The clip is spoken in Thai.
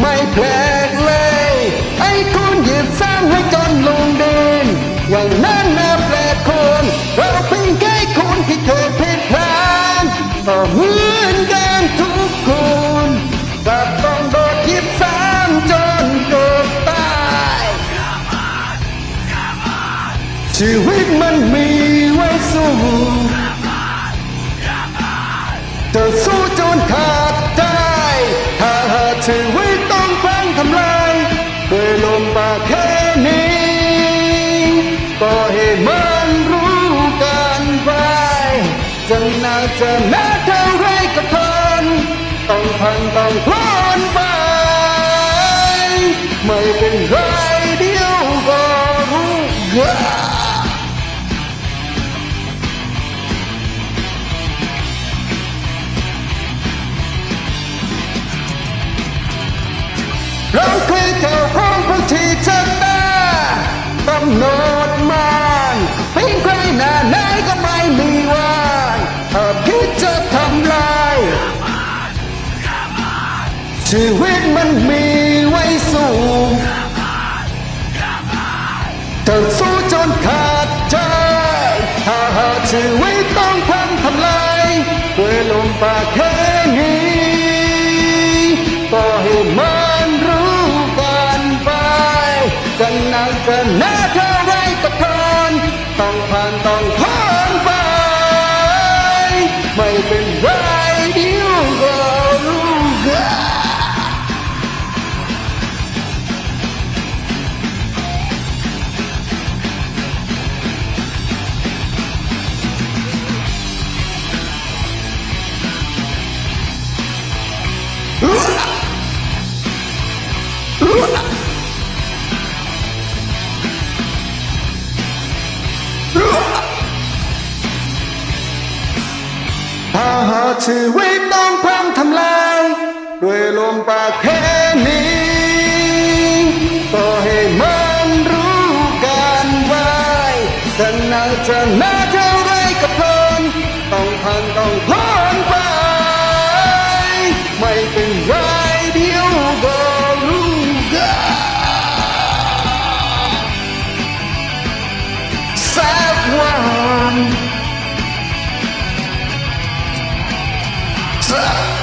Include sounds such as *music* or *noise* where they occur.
ไม่แปลกเลย ไอ้คุณหยิบซ้ำให้จนลงดินอย่างนั้นน่าแปลกคนเราเพียงแค่คนที่เคยผิดพลาดก็เหมือนกันทุกคนกลับต้องโดนหยิบซ้ำจนเกิดตายชีวิตมันมีไว้สู้จะสู้ มันรู้กันไปจะหนาจะหนาเท่าไรก็ทนต้องพังต้องพลนไป ไม่เป็นไร ชีวิตมันมีไว้สู้จะสู้จนขาดใจถ้าหากชีวิตต้องพังทำลายด้วยลมปากแค่นี้ ชีวิตต้องพังทำลายด้วยลมปากแค่นี้ต่อให้มันรู้กันไว้จะหนักจะหนาเท่าไรก็ทนต้องพังต้องพ้นไป ไม่เป็นไร Ah! *laughs*